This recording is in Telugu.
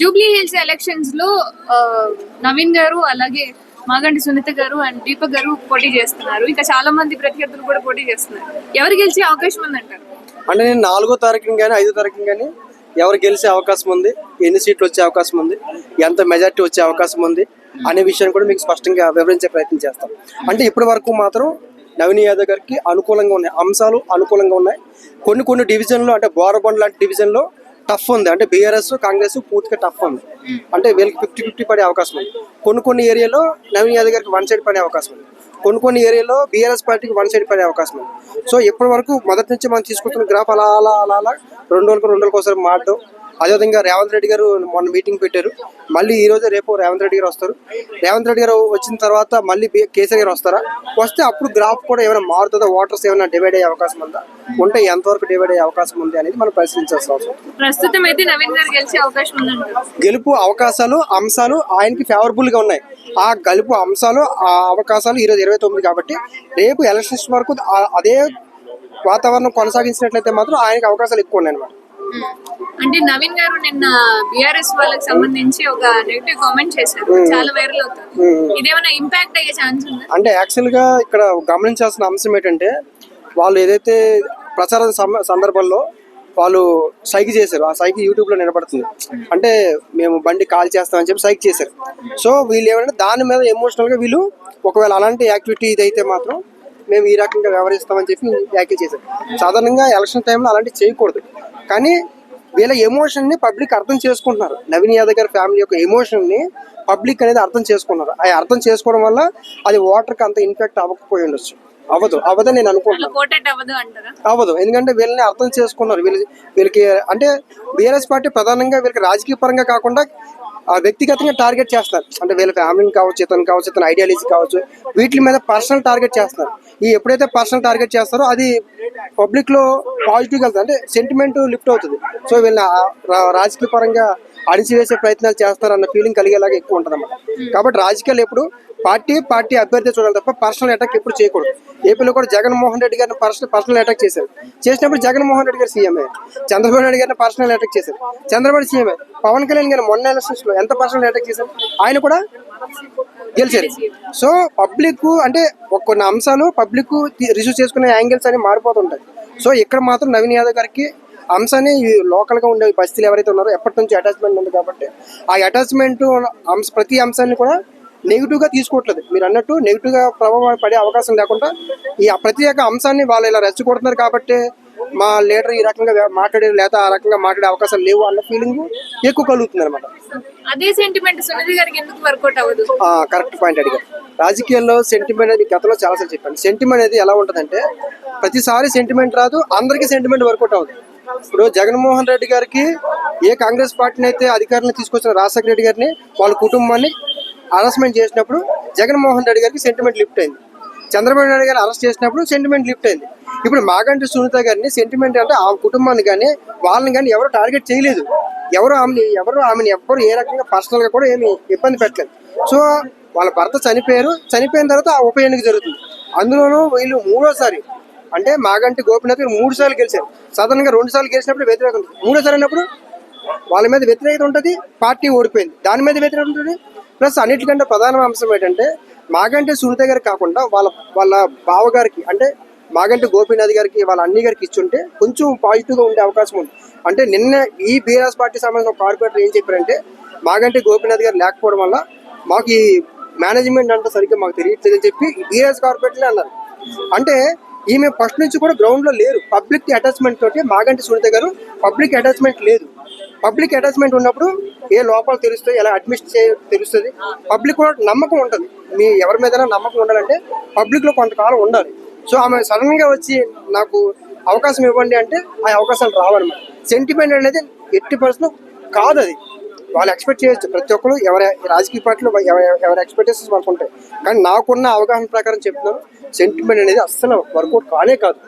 జూబ్లీ హిల్స్ ఎలక్షన్స్లో నవీన్ గారు అలాగే మాగంటి సునీత గారు అండ్ దీపక్ గారు పోటీ చేస్తున్నారు. ఇంకా చాలా మంది ప్రత్యర్థులు కూడా పోటీ చేస్తున్నారు. ఎవరు గెలిచే అవకాశం ఉందంటారు? అంటే నేను నాలుగో తారీఖున కానీ ఐదో తారీఖున కానీ ఎవరు గెలిచే అవకాశం ఉంది? ఎన్ని సీట్లు వచ్చే అవకాశం ఉంది? ఎంత మెజార్టీ వచ్చే అవకాశం ఉంది? అనే విషయాన్ని కూడా మీకు స్పష్టంగా వివరించే ప్రయత్నం చేస్తాం. అంటే ఇప్పటి వరకు మాత్రం నవీన్ యాదవ్ గారికి అనుకూలంగా ఉన్నాయి. అంశాలు అనుకూలంగా ఉన్నాయి. కొన్ని కొన్ని డివిజన్లో అంటే బోరబండ్ లాంటి డివిజన్లో టఫ్ ఉంది. అంటే బీఆర్ఎస్ కాంగ్రెస్ పూర్తిగా టఫ్ ఉంది. అంటే వీళ్ళకి ఫిఫ్టీ ఫిఫ్టీ పడే అవకాశం ఉంది. కొన్ని కొన్ని ఏరియాలో నవీన్ యాదవ్ గారికి వన్ సైడ్ పడే అవకాశం ఉంది. కొన్ని కొన్ని ఏరియాలో బీఆర్ఎస్ పార్టీకి వన్ సైడ్ పడే అవకాశం ఉంది. సో ఇప్పటి వరకు మొదటి నుంచి మనం తీసుకుంటున్న గ్రాఫ్ అలా అలా అలా అలా రెండు రోజులకు రెండు రోజులకు ఒకసారి మారడం అదేవిధంగా రేవంత్ రెడ్డి గారు మొన్న మీటింగ్ పెట్టారు. మళ్ళీ ఈ రోజు రేపు రేవంత్ రెడ్డి గారు వస్తారు. రేవంత్ రెడ్డి గారు వచ్చిన తర్వాత మళ్ళీ కేసీఆర్ గారు వస్తారా? వస్తే అప్పుడు గ్రాఫ్ కూడా ఏమైనా మారుతుందా? ఓటర్స్ ఏమైనా డివైడ్ అయ్యే అవకాశం ఉందా? ఉంటే ఎంతవరకు డివైడ్ అయ్యే అవకాశం ఉంది అనేది మనం పరిశీలించాల్సిన అవసరం. ప్రస్తుతం అయితే నవీన్ గారు గెలిచే అవకాశం గెలుపు అవకాశాలు అంశాలు ఆయనకి ఫేవరబుల్గా ఉన్నాయి. ఆ గెలుపు అంశాలు ఆ అవకాశాలు ఈరోజు ఇరవై తొమ్మిది కాబట్టి రేపు ఎలక్షన్స్ వరకు అదే వాతావరణం కొనసాగించినట్లయితే మాత్రం ఆయనకి అవకాశాలు ఎక్కువ ఉన్నాయి అన్నమాట అంటే నవీన్ గారు నిన్న బిఆర్ఎస్ వాళ్ళకి సంబంధించి ఒక నెగిటివ్ కామెంట్ చేశారు. చాలా వైరల్ అవుతుంది. ఇదేమైనా ఇంపాక్ట్ అయ్యే ఛాన్స్ ఉందా? అంటే యాక్చువల్గా ఇక్కడ గమనించాల్సిన అంశం ఏంటంటే వాళ్ళు ఏదైతే ప్రచార సందర్భంలో వాళ్ళు సైకి చేశారు. ఆ సైకి యూట్యూబ్లో నిలబడుతుంది. అంటే మేము బండి కాల్ చేస్తామని చెప్పి సైకి చేశారు. సో వీళ్ళు ఏమంటే దాని మీద ఎమోషనల్గా వీళ్ళు ఒకవేళ అలాంటి యాక్టివిటీ ఇదైతే మాత్రం మేము ఈ రకంగా వ్యవహరిస్తామని చెప్పి వ్యాఖ్య చేశారు. సాధారణంగా ఎలక్షన్ టైంలో అలాంటివి చేయకూడదు. కానీ వీళ్ళ ఎమోషన్ని పబ్లిక్ అర్థం చేసుకుంటున్నారు. నవీన్ యాదవ్ గారి ఫ్యామిలీ యొక్క ఎమోషన్ని పబ్లిక్ అనేది అర్థం చేసుకున్నారు. ఆ అర్థం చేసుకోవడం వల్ల అది వాటర్కి అంత ఇన్ఫెక్ట్ అవ్వకపోయి ఉండొచ్చు. అవ్వదు. అవ్వదని నేను అనుకుంటున్నాను అవ్వదు అవ్వదు. ఎందుకంటే వీళ్ళని అర్థం చేసుకున్నారు. వీళ్ళ వీళ్ళకి అంటే బీఆర్ఎస్ పార్టీ ప్రధానంగా వీళ్ళకి రాజకీయ పరంగా కాకుండా వ్యక్తిగతంగా టార్గెట్ చేస్తున్నారు. అంటే వీళ్ళ ఫ్యామిలీని కావచ్చు ఇతను కావచ్చు ఇతను ఐడియాలజీ కావచ్చు వీటి మీద పర్సనల్ టార్గెట్ చేస్తున్నారు. ఈ ఎప్పుడైతే పర్సనల్ టార్గెట్ చేస్తారో అది పబ్లిక్లో పాజిటివ్ వెళ్తుంది. అంటే సెంటిమెంట్ లిఫ్ట్ అవుతుంది. సో రా- రాజకీయ పరంగా అణిచివేసే ప్రయత్నాలు చేస్తారు అన్న ఫీలింగ్ కలిగేలాగా ఎక్కువ ఉంటుంది కాబట్టి రాజకీయాలు ఎప్పుడు పార్టీ పార్టీ అభ్యర్థి చూడాలి తప్ప పర్సనల్ అటాక్ ఎప్పుడు చేయకూడదు. ఏపీలో కూడా జగన్మోహన్ రెడ్డి గారిని పర్సనల్ పర్సనల్ అటాక్ చేశారు. చేసినప్పుడు జగన్మోహన్ రెడ్డి గారు సీఎంఏ చంద్రబాబు నాయుడు గారిని పర్సనల్ అటాక్ చేశారు. చంద్రబాబు సీఎంఏ పవన్ కళ్యాణ్ గారు మొన్న ఎలక్షన్స్లో ఎంత పర్సనల్ అటాక్ చేశారు? ఆయన కూడా గెలిచారు. సో పబ్లిక్ అంటే కొన్ని అంశాలు పబ్లిక్ రిసీవ్ చేసుకునే యాంగిల్స్ అని మారిపోతుంటాయి. సో ఇక్కడ మాత్రం నవీన్ యాదవ్ గారికి అంశాన్ని లోకల్గా ఉండే బస్తీలు ఎవరైతే ఉన్నారో ఎప్పటి నుంచి అటాచ్మెంట్ ఉంది కాబట్టి ఆ అటాచ్మెంట్ అంశ ప్రతి అంశాన్ని కూడా నెగిటివ్గా తీసుకోవట్లేదు. మీరు అన్నట్టు నెగిటివ్గా ప్రభావం పడే అవకాశం లేకుండా ఈ ప్రత్యేక అంశాన్ని వాళ్ళు ఇలా రెచ్చగొడుతున్నారు కాబట్టి మా లీడర్ ఈ రకంగా మాట్లాడే లేదా ఆ రకంగా మాట్లాడే అవకాశాలు లేవు అన్న ఫీలింగ్ ఎక్కువ కలుగుతుంది అనమాట అదే సెంటిమెంట్ సునీత గారికి ఎందుకు వర్కౌట్ అవ్వదు? కరెక్ట్ పాయింట్ అడిగారు. రాజకీయాల్లో సెంటిమెంట్ అనేది గతంలో చాలాసార్లు చెప్పాను. సెంటిమెంట్ అనేది ఎలా ఉంటుందంటే ప్రతిసారి సెంటిమెంట్ రాదు అందరికీ సెంటిమెంట్ వర్కౌట్ అవుతుంది ఇప్పుడు జగన్మోహన్ రెడ్డి గారికి ఏ కాంగ్రెస్ పార్టీని అయితే అధికారంలో తీసుకొచ్చిన రాజశేఖర రెడ్డి గారిని వాళ్ళ కుటుంబాన్ని అరెస్ట్మెంట్ చేసినప్పుడు జగన్మోహన్ రెడ్డి గారికి సెంటిమెంట్ లిఫ్ట్ అయింది. చంద్రబాబు నాయుడు గారిని అరెస్ట్ చేసినప్పుడు సెంటిమెంట్ లిఫ్ట్ అయింది. ఇప్పుడు మాగంటి సునీత గారిని సెంటిమెంట్ అంటే ఆ కుటుంబాన్ని కానీ వాళ్ళని కానీ ఎవరు టార్గెట్ చేయలేదు. ఎవరు ఆమెని ఎవరు ఆమెను ఎవరు ఏ రకంగా పర్సనల్గా కూడా ఏమి ఇబ్బంది పెట్టలేదు. సో వాళ్ళ భర్త చనిపోయారు. చనిపోయిన తర్వాత ఆ ఉప ఎన్నిక జరుగుతుంది. అందులోనూ వీళ్ళు మూడోసారి అంటే మాగంటి గోపినాథ్ మూడు సార్లు గెలిచారు. సాధారణంగా రెండు సార్లు గెలిచినప్పుడు వ్యతిరేకత ఉంటుంది. మూడోసారి అయినప్పుడు వాళ్ళ మీద వ్యతిరేకత ఉంటుంది పార్టీ ఓడిపోయింది. దాని మీద వ్యతిరేకత ఉంటుంది ప్లస్ అన్నిటికంటే ప్రధాన అంశం ఏంటంటే మాగంటి సునీత గారు కాకుండా వాళ్ళ వాళ్ళ బావగారికి అంటే మాగంటి గోపీనాథ్ గారికి వాళ్ళ అన్ని గారికి ఇచ్చుంటే కొంచెం పాజిటివ్గా ఉండే అవకాశం ఉంది. అంటే నిన్న ఈ బీఆర్ఎస్ పార్టీ సంబంధించిన కార్పొరేటర్ ఏం చెప్పారంటే మాగంటి గోపీనాథ్ గారు లేకపోవడం వల్ల మాకు ఈ మేనేజ్మెంట్ అంటే సరిగ్గా మాకు తెలియట్లేదని చెప్పి బీఆర్ఎస్ కార్పొరేటర్లే అన్నారు. అంటే ఈమె ఫస్ట్ నుంచి కూడా గ్రౌండ్లో లేరు. పబ్లిక్ అటాచ్మెంట్ తోటి మాగంటి సునీత గారు పబ్లిక్ అటాచ్మెంట్ లేదు. పబ్లిక్ అటాచ్మెంట్ ఉన్నప్పుడు ఏ లోపాలు తెలుస్తాయి ఎలా అడ్మిట్ చే తెలుస్తుంది. పబ్లిక్ కూడా నమ్మకం ఉంటుంది. మీ ఎవరి మీద నమ్మకం ఉండాలంటే పబ్లిక్లో కొంతకాలం ఉండాలి. సో ఆమె సడన్గా వచ్చి నాకు అవకాశం ఇవ్వండి అంటే ఆ అవకాశాలు రావన్నమాట సెంటిమెంట్ అనేది ఎట్టి పర్సన్ కాదు అది వాళ్ళు ఎక్స్పెక్ట్ చేయొచ్చు. ప్రతి ఒక్కరు ఎవరి రాజకీయ పార్టీలో ఎవరి ఎక్స్పెక్టేషన్స్ వాళ్ళకు ఉంటాయి కానీ నాకున్న అవగాహన ప్రకారం చెప్తున్నాను సెంటిమెంట్ అనేది అస్సలు వర్కౌట్ కానే కాదు.